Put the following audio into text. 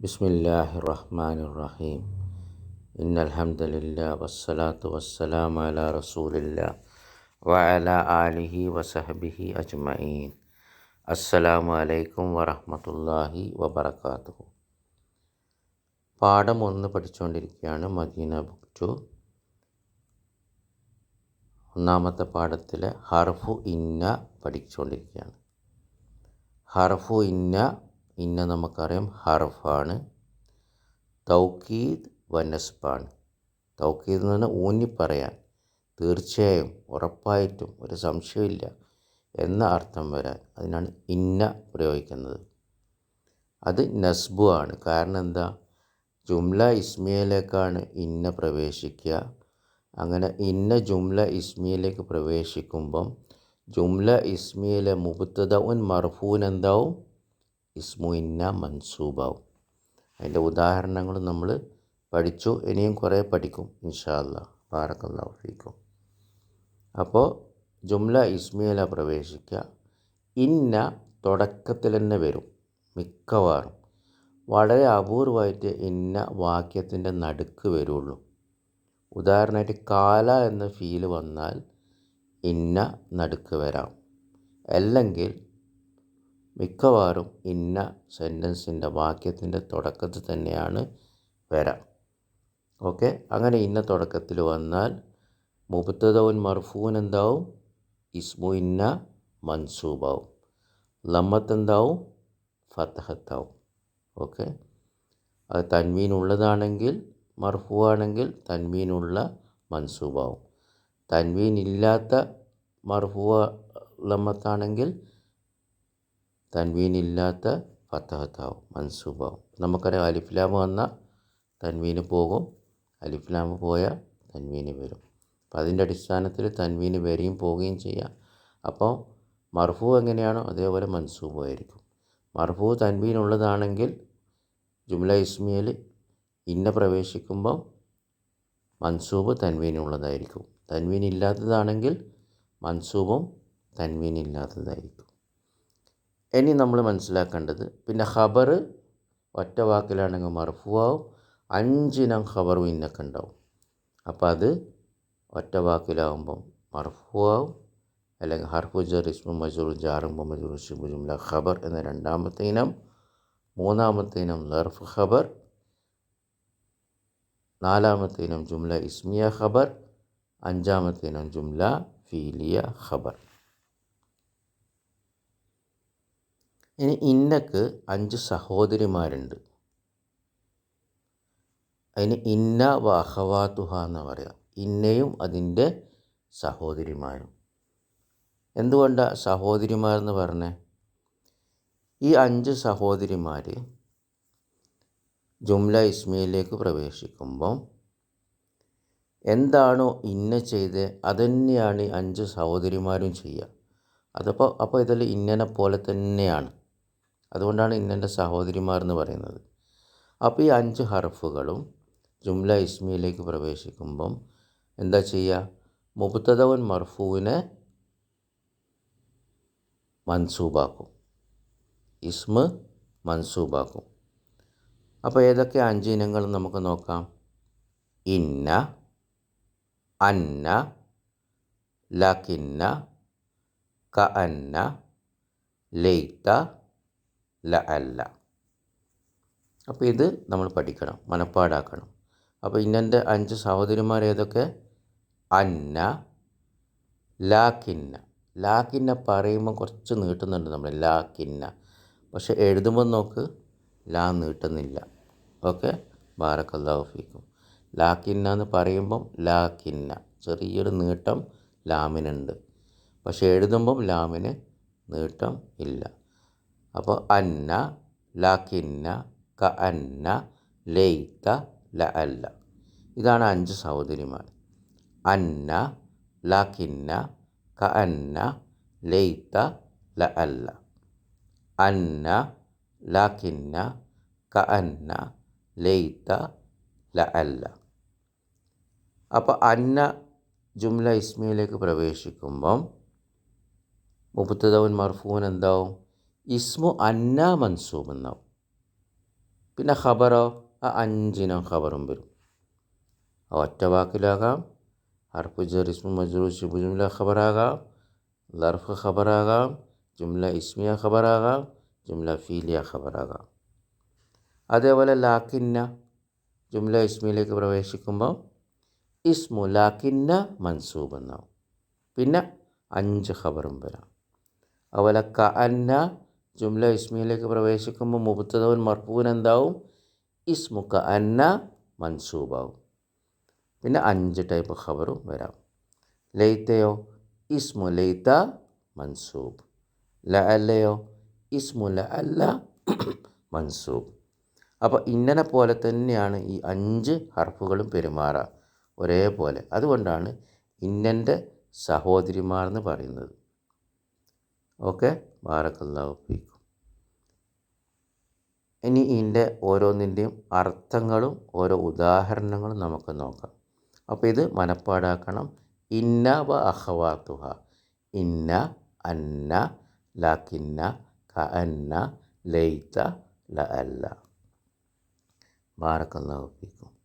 بسم الله الرحمن الرحيم إن الحمد لله والصلاة والسلام على رسول الله وعلى آله وصحبه أجمعين السلام عليكم ورحمة الله وبركاته പാഠം ഒന്ന് പഠിച്ചുകൊണ്ടിരിക്കുകയാണ് മദീന ബുക്ക് ടു ഒന്നാമത്തെ പാഠത്തിലെ ഹർഫു ഇന്ന പഠിച്ചുകൊണ്ടിരിക്കുകയാണ് ഹർഫു ഇന്ന ഇന്ന നമുക്കറിയാം ഹർഫാണ്. തൗക്കീദ് വനസ്ബാണ് തൗക്കീദ് എന്ന് പറഞ്ഞാൽ ഊന്നി പറയാൻ തീർച്ചയായും ഉറപ്പായിട്ടും ഒരു സംശയമില്ല എന്ന അർത്ഥം വരാൻ അതിനാണ് ഇന്ന പ്രയോഗിക്കുന്നത്. അത് നസ്ബു ആണ്. കാരണം എന്താ? ജുംല ഇസ്മിയയിലേക്കാണ് ഇന്ന പ്രവേശിക്കുക. അങ്ങനെ ഇന്ന ജുംല ഇസ്മിയയിലേക്ക് പ്രവേശിക്കുമ്പം ജുംല ഇസ്മിയിലെ മുബത്തത മർഫൂൻ എന്താവും? ഇസ്മു ഇന്ന മൻസൂബാവും. അതിന്റെ ഉദാഹരണങ്ങൾ നമ്മൾ പഠിച്ചു. ഇനിയും കുറേ പഠിക്കും ഇൻഷാല്ല ബാറക്കല്ലാഹു ഫീക്കും. അപ്പോൾ ജുംല ഇസ്മിയല പ്രവേശിക്കുക. ഇന്ന തുടക്കത്തിൽ തന്നെ വരും മിക്കവാറും. വളരെ അപൂർവമായിട്ട് ഇന്ന വാക്യത്തിന്റെ നടുക്ക് വരുള്ളൂ. ഉദാഹരണമായിട്ട് കാല എന്ന ഫീൽ വന്നാൽ ഇന്ന നടുക്ക് വരാം. അല്ലെങ്കിൽ മിക്കവാറും ഇന്ന സെന്റൻസിന്റെ വാക്യത്തിന്റെ തുടക്കത്തിൽ തന്നെയാണ് വരാം. ഓക്കെ? അങ്ങനെ ഇന്ന തുടക്കത്തിൽ വന്നാൽ മുബത്തതവൻ മർഫൂൻ എന്താവും? ഇസ്മു ഇന്ന മൻസൂബാവും. ലമ്മത്ത് എന്താവും ഫത്തഹത്താവും ഓക്കെ? അത് തന്മീനുള്ളതാണെങ്കിൽ ഉള്ളതാണെങ്കിൽ തൻവീനുള്ള മൻസൂബാവും. തന്മീനില്ലാത്ത ഇല്ലാത്ത മർഫു ലമ്മത്താണെങ്കിൽ തൻവീൻ ഇല്ലാത്ത ഫത്തഹത്താവും മൻസൂബാവും. നമുക്കറിയാം അലിഫ്ലാം വന്ന തൻവീന് പോകും അലിഫ്ലാം പോയാൽ തൻവീന് വരും. അപ്പം അതിന്റെ അടിസ്ഥാനത്തിൽ തൻവീന് വരികയും പോവുകയും ചെയ്യാം. അപ്പോൾ മർഫു എങ്ങനെയാണോ അതേപോലെ മൻസൂബായിരിക്കും മർഫു തൻവീൻ ഉള്ളതാണെങ്കിൽ ജുംല ഇസ്മിയൽ ഇന്ന പ്രവേശിക്കുമ്പം മൻസൂബ് തൻവീനുള്ളതായിരിക്കും. തൻവീൻ ഇല്ലാത്തതാണെങ്കിൽ മൻസൂബും തൻവീൻ ഇല്ലാത്തതായിരിക്കും ഇനി നമ്മൾ മനസ്സിലാക്കേണ്ടത് പിന്നെ ഖബർ ഒറ്റ വാക്കിലാണെങ്കിൽ മർഫുവാവും. അഞ്ചിനം ഖബറും ഇന്നൊക്കെ ഉണ്ടാവും. അപ്പോൾ അത് ഒറ്റ വാക്കിലാവുമ്പം മർഫുവാവും. അല്ലെങ്കിൽ ഹർഫു ജർ ഇസ്മു മജൂർ ജാറും മജൂർ ഷിബു ഖബർ എന്ന രണ്ടാമത്തെ ഇനം. മൂന്നാമത്തെ ഇനം ലർഫ് ഖബർ. നാലാമത്തെ ഇനം ജുംല ഇസ്മിയ ഖബർ. അഞ്ചാമത്തെ ഇനം ജുംല ഫീലിയ ഖബർ. ഇനി ഇന്നക്ക് അഞ്ച് സഹോദരിമാരുണ്ട്. അതിന് ഇന്ന വ എന്ന് പറയാം. ഇന്നയും അതിന്റെ സഹോദരിമാരും. എന്തുകൊണ്ടാണ് സഹോദരിമാർ എന്ന് പറഞ്ഞേ? ഈ അഞ്ച് സഹോദരിമാർ ജുംല ഇസ്മയിലേക്ക് പ്രവേശിക്കുമ്പം എന്താണോ ഇന്ന ചെയ്ത് അതന്നെയാണ് ഈ അഞ്ച് സഹോദരിമാരും ചെയ്യുക. അതപ്പോൾ അപ്പോൾ ഇതിൽ ഇന്നനെ പോലെ തന്നെയാണ്. അതുകൊണ്ടാണ് ഇന്നെന്റെ സഹോദരിമാർ എന്ന് പറയുന്നത്. അപ്പോൾ ഈ അഞ്ച് ഹർഫുകളും ജുംല ഇസ്മിയിലേക്ക് പ്രവേശിക്കുമ്പം എന്താ ചെയ്യുക? മുബത്തതവൻ മർഫുവിനെ മൻസൂബാക്കും. ഇസ്മ മൻസൂബാക്കും. അപ്പോൾ ഏതൊക്കെ അഞ്ച് ഇനങ്ങൾ നമുക്ക് നോക്കാം? ഇന്ന അന്ന ലക്കിന്ന ക അന്ന ലെയ്ത്ത ല അല്ല. അപ്പോൾ ഇത് നമ്മൾ പഠിക്കണം മനപ്പാടാക്കണം. അപ്പോൾ ഇന്നന്റെ അഞ്ച് സഹോദരിമാർ ഏതൊക്കെ? അന്ന ലാക്കിന്ന ലാക്കിന്ന പറയുമ്പോൾ കുറച്ച് നീട്ടുന്നുണ്ട് നമ്മൾ ലാക്കിന്ന പക്ഷെ എഴുതുമ്പോൾ നോക്ക് ലാ നീട്ടുന്നില്ല. ഓക്കെ? ബാറക്കല്ലാഫിക്കും ലാക്കിന്ന എന്ന് പറയുമ്പം ലാക്കിന്ന ചെറിയൊരു നീട്ടം ലാമിനുണ്ട്. പക്ഷെ എഴുതുമ്പം ലാമിന് നീട്ടം ഇല്ല. അപ്പോൾ അന്ന ലാക്കിന്ന ക അന്ന ലെയ്ത്ത ല അല്ല ഇതാണ് അഞ്ച് സഹോദരിമാർ. അന്ന ലാക്കിന്ന ക അന്ന ലെയ്ത്ത ല അല്ല അന്ന ലാക്കിന്ന ക അന്ന ലെയ്ത്ത ല അല്ല അപ്പോൾ അന്ന ജുംല ഇസ്മിയിലേക്ക് പ്രവേശിക്കുമ്പം മുപ്പത്തതവൻ മർഫൂൻ എന്താവും? ഇസ്മു അന്ന മൻസൂബ് എന്നാവും. പിന്നെ ഖബറോ? ആ അഞ്ചിനും ഖബറും വരും. ഒറ്റ വാക്കിലാകാം. ഹർഫ് ജറിസ്മു മജ്റൂർ ഷിബു ജുംല ഖബറാകാം. ലർഫ് ഖബറാകാം. ജുംല ഇസ്മിയ ഖബറാകാം. ജുംല ഫീലിയ ഖബറാകാം. അതേപോലെ ലാക്കിന്ന ജുംല ഇസ്മിയിലേക്ക് പ്രവേശിക്കുമ്പോൾ ഇസ്മു ലാക്കിന്ന മൻസൂബ് എന്നാവും. പിന്നെ അഞ്ച് ഖബറും വരാം. അതുപോലെ ക അന്ന ജുംല ഇസ്മിയിലേക്ക് പ്രവേശിക്കുമ്പോൾ മുബത്തതവൻ മർപ്പൂൻ എന്താവും ഇസ്മുക്ക അന്ന മൻസൂബാവും. പിന്നെ അഞ്ച് ടൈപ്പ് ഖബറും വരാം. ലൈത്തയോ? ഇസ്മു ലൈത്ത മൻസൂബ്. ല അല്ലയോ? ഇസ്മു ല അല്ല മൻസൂബ്. അപ്പോൾ ഇന്നനെ പോലെ തന്നെയാണ് ഈ അഞ്ച് ഹർഫുകളും പെരുമാറുക ഒരേപോലെ. അതുകൊണ്ടാണ് ഇന്നന്റെ സഹോദരിമാർ എന്ന് പറയുന്നത്. ഓക്കെ? ബാറക്കല്ലാഹു ഫീക്കും. ഇനി ഇതിന്റെ ഓരോന്നിന്റെയും അർത്ഥങ്ങളും ഓരോ ഉദാഹരണങ്ങളും നമുക്ക് നോക്കാം. അപ്പോൾ ഇത് മനപ്പാടാക്കണം. ഇന്ന വ അഹവാത്തുഹ. ഇന്ന അന്ന ലാക്കിന്ന ക അന്ന ലൈത്ത ല അല്ല. ബാറക്കല്ലാഹു ഫീക്കും.